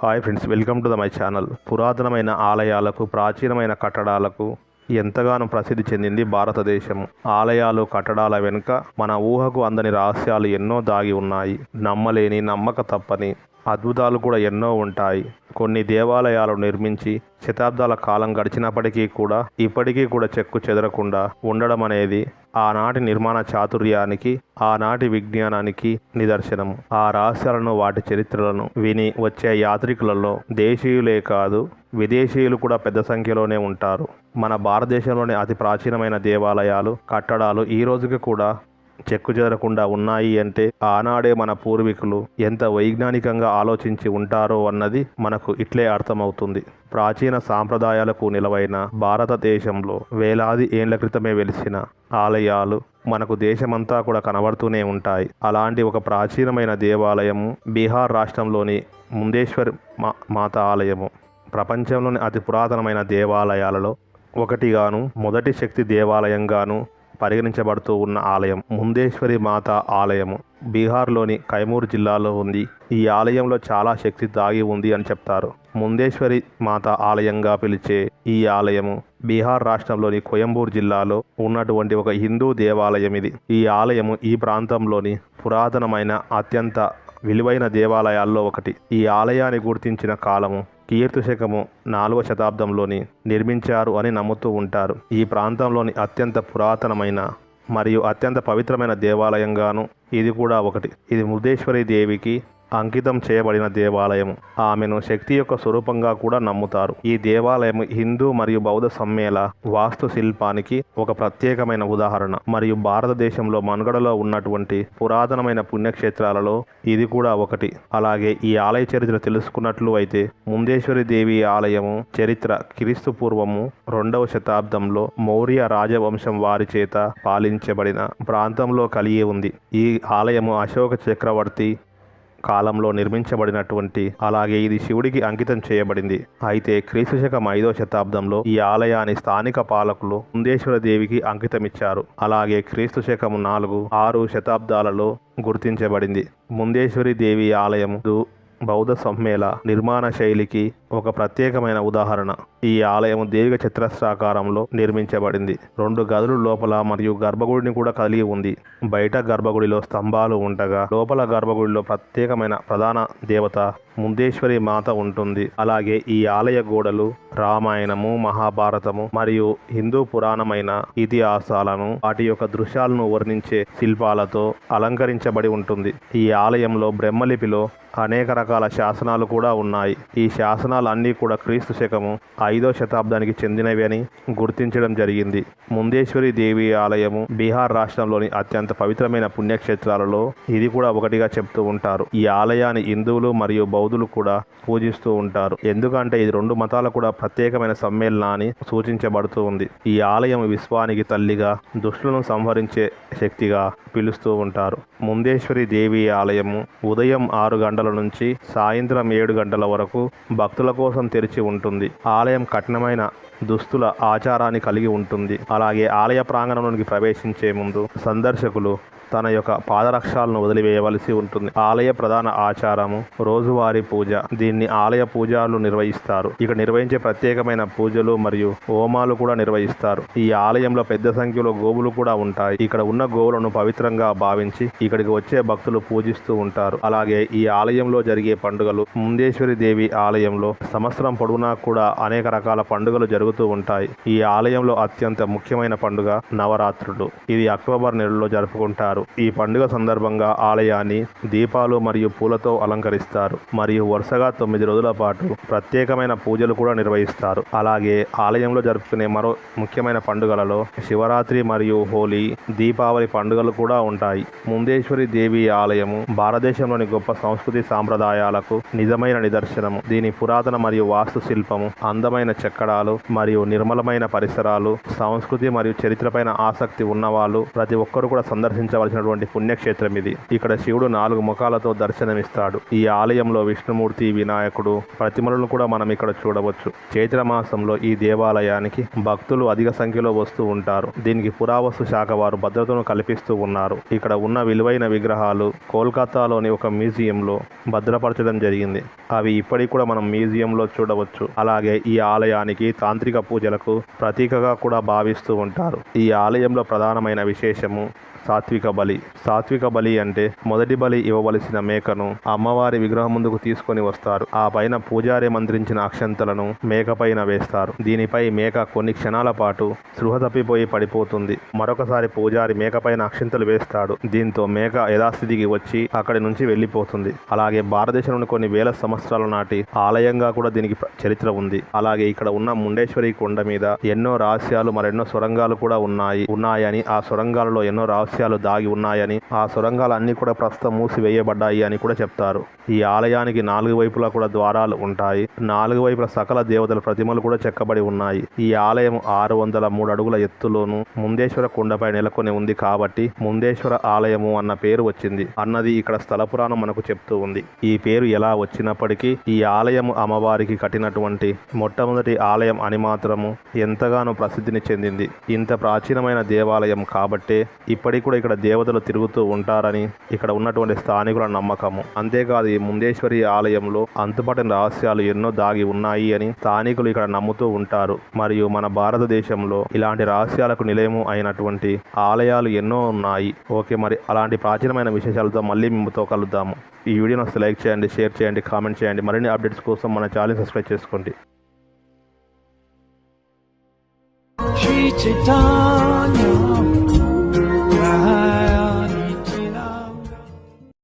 Hi friends welcome to the my channel పురాతనమైన ఆలయాలకు ప్రాచీనమైన కట్టడాలకు ఎంతగానో ప్రసిద్ధి చెందింది భారతదేశం ఆలయాలు కట్టడాల వెనుక మన ఊహకు అందని రహస్యాలు ఎన్నో దాగి ఉన్నాయి. నమ్మలేని నమ్మక తప్పని అద్భుతాలు కూడా ఎన్నో ఉంటాయి. కొన్ని దేవాలయాలు నిర్మించి శతాబ్దాల కాలం గడిచినప్పటికీ కూడా ఇప్పటికీ కూడా చెక్కు చెదరకుండా ఉండడం అనేది ఆనాటి నిర్మాణ చాతుర్యానికి ఆనాటి విజ్ఞానానికి నిదర్శనం ఆ రహస్యాలను వాటి చరిత్రలను విని వచ్చే యాత్రికులలో దేశీయులే కాదు విదేశీయులు కూడా పెద్ద సంఖ్యలోనే ఉంటారు. మన భారతదేశంలోని అతి ప్రాచీనమైన దేవాలయాలు కట్టడాలు ఈ రోజుకి కూడా చెక్కు చెదరకుండా ఉన్నాయి అంటే ఆనాడే మన పూర్వీకులు ఎంత వైజ్ఞానికంగా ఆలోచించి ఉంటారో అన్నది మనకు ఇట్లే అర్థమవుతుంది. ప్రాచీన సాంప్రదాయాలకు నిలవైన భారతదేశంలో వేలాది ఏండ్ల క్రితమే వెలిసిన ఆలయాలు మనకు దేశమంతా కూడా కనబడుతూనే ఉంటాయి. అలాంటి ఒక ప్రాచీనమైన దేవాలయము బీహార్ రాష్ట్రంలోని ముందేశ్వర్ మా మాత ఆలయము. ప్రపంచంలోని అతి పురాతనమైన దేవాలయాలలో ఒకటిగాను మొదటి శక్తి దేవాలయంగాను పరిగణించబడుతూ ఉన్న ఆలయం ముందేశ్వరి మాత ఆలయము. బీహార్లోని కైమూర్ జిల్లాలో ఉంది. ఈ ఆలయంలో చాలా శక్తి దాగి ఉంది అని చెప్తారు. ముందేశ్వరి మాత ఆలయంగా పిలిచే ఈ ఆలయము బీహార్ రాష్ట్రంలోని కోయంబూర్ జిల్లాలో ఉన్నటువంటి ఒక హిందూ దేవాలయం ఇది. ఈ ఆలయము ఈ ప్రాంతంలోని పురాతనమైన అత్యంత విలువైన దేవాలయాల్లో ఒకటి. ఈ ఆలయాన్ని గుర్తించిన కాలము కీర్తి శకము నాలుగవ శతాబ్దంలోని నిర్మించారు అని నమ్ముతూ ఉంటారు. ఈ ప్రాంతంలోని అత్యంత పురాతనమైన మరియు అత్యంత పవిత్రమైన దేవాలయంగాను ఇది కూడా ఒకటి. ఇది మురుదేశ్వరి దేవికి అంకితం చేయబడిన దేవాలయం ఆమెను శక్తి యొక్క స్వరూపంగా కూడా నమ్ముతారు. ఈ దేవాలయం హిందూ మరియు బౌద్ధ సమ్మేళ వాస్తు శిల్పానికి ఒక ప్రత్యేకమైన ఉదాహరణ. మరియు భారతదేశంలో మనుగడలో ఉన్నటువంటి పురాతనమైన పుణ్యక్షేత్రాలలో ఇది కూడా ఒకటి. అలాగే ఈ ఆలయ చరిత్ర తెలుసుకున్నట్లు అయితే ముందేశ్వరి దేవి ఆలయము చరిత్ర క్రీస్తు పూర్వము రెండవ శతాబ్దంలో మౌర్య రాజవంశం వారి చేత పాలించబడిన ప్రాంతంలో కలిగి ఉంది. ఈ ఆలయము అశోక చక్రవర్తి కాలంలో నిర్మించబడినటువంటి అలాగే ఇది శివుడికి అంకితం చేయబడింది. అయితే క్రీస్తుశకం ఐదో శతాబ్దంలో ఈ ఆలయాన్ని స్థానిక పాలకులు ముందేశ్వర దేవికి అంకితమిచ్చారు. అలాగే క్రీస్తు శకం నాలుగు ఆరు శతాబ్దాలలో గుర్తించబడింది. ముందేశ్వరి దేవి ఆలయం బౌద్ధ సమ్మేళ నిర్మాణ శైలికి ఒక ప్రత్యేకమైన ఉదాహరణ. ఈ ఆలయం దీర్ఘ చతురస్రాకారంలో నిర్మించబడింది. రెండు గదులు లోపల మరియు గర్భగుడిని కూడా కలిగి ఉంది. బయట గర్భగుడిలో స్తంభాలు ఉండగా లోపల గర్భగుడిలో ప్రత్యేకమైన ప్రధాన దేవత ముందేశ్వరి మాత ఉంటుంది. అలాగే ఈ ఆలయ గోడలు రామాయణము మహాభారతము మరియు హిందూ పురాణమైన ఇతిహాసాలను వాటి యొక్క దృశ్యాలను వర్ణించే శిల్పాలతో అలంకరించబడి ఉంటుంది. ఈ ఆలయంలో బ్రహ్మలిపిలో అనేక రకాల శాసనాలు కూడా ఉన్నాయి. ఈ శాసనాలు అన్నీ కూడా క్రీస్తు శకము ఐదో శతాబ్దానికి చెందినవి అని గుర్తించడం జరిగింది. ముందేశ్వరి దేవి ఆలయము బీహార్ రాష్ట్రంలోని అత్యంత పవిత్రమైన పుణ్యక్షేత్రాలలో ఇది కూడా ఒకటిగా చెప్తూ ఉంటారు. ఈ ఆలయాన్ని హిందువులు మరియు బౌద్ధ యోధులు కూడా పూజిస్తూ ఉంటారు. ఎందుకంటే ఇది రెండు మతాల కూడా ప్రత్యేకమైన సమ్మేళనాన్ని సూచించబడుతూ ఉంది. ఈ ఆలయం విశ్వానికి తల్లిగా దుష్టులను సంహరించే శక్తిగా పిలుస్తూ ఉంటారు. ముందేశ్వరి దేవి ఆలయము ఉదయం ఆరు గంటల నుంచి సాయంత్రం ఏడు గంటల వరకు భక్తుల కోసం తెరిచి ఉంటుంది. ఆలయం కఠినమైన దుస్తుల ఆచారాన్ని కలిగి ఉంటుంది. అలాగే ఆలయ ప్రాంగణంలోనికి ప్రవేశించే ముందు సందర్శకులు తన యొక్క పాదరక్షాలను వదిలివేయవలసి ఉంటుంది. ఆలయ ప్రధాన ఆచారము రోజువారీ పూజ. దీన్ని ఆలయ పూజలు నిర్వహిస్తారు. ఇక్కడ నిర్వహించే ప్రత్యేకమైన పూజలు మరియు హోమాలు కూడా నిర్వహిస్తారు. ఈ ఆలయంలో పెద్ద సంఖ్యలో గోవులు కూడా ఉంటాయి. ఇక్కడ ఉన్న గోవులను పవిత్రంగా భావించి ఇక్కడికి వచ్చే భక్తులు పూజిస్తూ ఉంటారు. అలాగే ఈ ఆలయంలో జరిగే పండుగలు ముందేశ్వరి దేవి ఆలయంలో సంవత్సరం పొడవునా కూడా అనేక రకాల పండుగలు జరుగుతూ ఉంటాయి. ఈ ఆలయంలో అత్యంత ముఖ్యమైన పండుగ నవరాత్రులు. ఇది అక్టోబర్ నెలలో జరుపుకుంటారు. ఈ పండుగ సందర్భంగా ఆలయాన్ని దీపాలు మరియు పూలతో అలంకరిస్తారు. మరియు వరుసగా తొమ్మిది రోజుల పాటు ప్రత్యేకమైన పూజలు కూడా నిర్వహిస్తారు. అలాగే ఆలయంలో జరుపుకునే మరో ముఖ్యమైన పండుగలలో శివరాత్రి మరియు హోలీ దీపావళి పండుగలు కూడా ఉంటాయి. ముందేశ్వరి దేవి ఆలయము భారతదేశంలోని గొప్ప సంస్కృతి సాంప్రదాయాలకు నిజమైన నిదర్శనము. దీని పురాతన మరియు వాస్తు శిల్పము అందమైన చెక్కడాలు మరియు నిర్మలమైన పరిసరాలు సంస్కృతి మరియు చరిత్రపైన ఆసక్తి ఉన్నవాళ్ళు ప్రతి ఒక్కరు కూడా సందర్శించవలసి దర్శించవలసినటువంటి పుణ్యక్షేత్రం ఇది. ఇక్కడ శివుడు నాలుగు ముఖాలతో దర్శనమిస్తాడు. ఈ ఆలయంలో విష్ణుమూర్తి వినాయకుడు ప్రతిమలను కూడా మనం ఇక్కడ చూడవచ్చు. చైత్ర మాసంలో ఈ దేవాలయానికి భక్తులు అధిక సంఖ్యలో వస్తూ ఉంటారు. దీనికి పురావస్తు శాఖ వారు భద్రతను కల్పిస్తూ ఉన్నారు. ఇక్కడ ఉన్న విలువైన విగ్రహాలు కోల్కతాలోని ఒక మ్యూజియంలో భద్రపరచడం జరిగింది. అవి ఇప్పటికి కూడా మనం మ్యూజియంలో చూడవచ్చు. అలాగే ఈ ఆలయానికి తాంత్రిక పూజలకు ప్రతీకగా కూడా భావిస్తూ ఉంటారు. ఈ ఆలయంలో ప్రధానమైన విశేషము సాత్విక బలి. సాత్విక బలి అంటే మొదటి బలి ఇవ్వవలసిన మేకను అమ్మవారి విగ్రహం ముందుకు తీసుకొని వస్తారు. ఆ పైన పూజారి మంత్రించిన అక్షంతలను మేక పైన వేస్తారు. దీనిపై మేక కొన్ని క్షణాల పాటు సృహ తప్పిపోయి పడిపోతుంది. మరొకసారి పూజారి మేకపైన అక్షింతలు అక్షంతలు వేస్తాడు. దీంతో మేక యథాస్థితికి వచ్చి అక్కడి నుంచి వెళ్ళిపోతుంది. అలాగే భారతదేశంలోని కొన్ని వేల సంవత్సరాల నాటి ఆలయంగా కూడా దీనికి చరిత్ర ఉంది. అలాగే ఇక్కడ ఉన్న ముండేశ్వరి కొండ మీద ఎన్నో రహస్యాలు మరెన్నో సొరంగాలు కూడా ఉన్నాయి. ఉన్నాయని ఆ సొరంగాలలో ఎన్నో రహస్యాలు దాగి ఉన్నాయని ఆ సొరంగాలు అన్ని కూడా ప్రస్తుతం మూసివేయబడ్డాయి అని కూడా చెప్తారు. ఈ ఆలయానికి నాలుగు వైపులా కూడా ద్వారాలు ఉంటాయి. నాలుగు వైపుల సకల దేవతల ప్రతిమలు కూడా చెక్కబడి ఉన్నాయి. ఈ ఆలయం ఆరు వందల మూడు అడుగుల ఎత్తులోను ముందేశ్వర కొండపై నెలకొని ఉంది కాబట్టి ముందేశ్వర ఆలయము అన్న పేరు వచ్చింది. అన్నది ఇక్కడ స్థల పురాణం మనకు చెప్తూ ఉంది. ఈ పేరు ఎలా వచ్చినప్పటికీ ఈ ఆలయం అమ్మవారికి కట్టినటువంటి మొట్టమొదటి ఆలయం అని మాత్రము ఎంతగానో ప్రసిద్ధిని చెందింది. ఇంత ప్రాచీనమైన దేవాలయం కాబట్టే ఇప్పటి కూడా ఇక్కడ దేవతలు తిరుగుతూ ఉంటారని ఇక్కడ ఉన్నటువంటి స్థానికుల నమ్మకము. అంతేకాదు ఈ ముందేశ్వరి ఆలయంలో అంతుపట్టని రహస్యాలు ఎన్నో దాగి ఉన్నాయి అని స్థానికులు ఇక్కడ నమ్ముతూ ఉంటారు. మరియు మన భారతదేశంలో ఇలాంటి రహస్యాలకు నిలయము అయినటువంటి ఆలయాలు ఎన్నో ఉన్నాయి. ఓకే మరి అలాంటి ప్రాచీనమైన విశేషాలతో మళ్ళీ మేముతో కలుద్దాము. ఈ వీడియోని వస్తే లైక్ చేయండి షేర్ చేయండి కామెంట్ చేయండి. మరిన్ని అప్డేట్స్ కోసం మన ఛానల్ సబ్స్క్రైబ్ చేసుకోండి.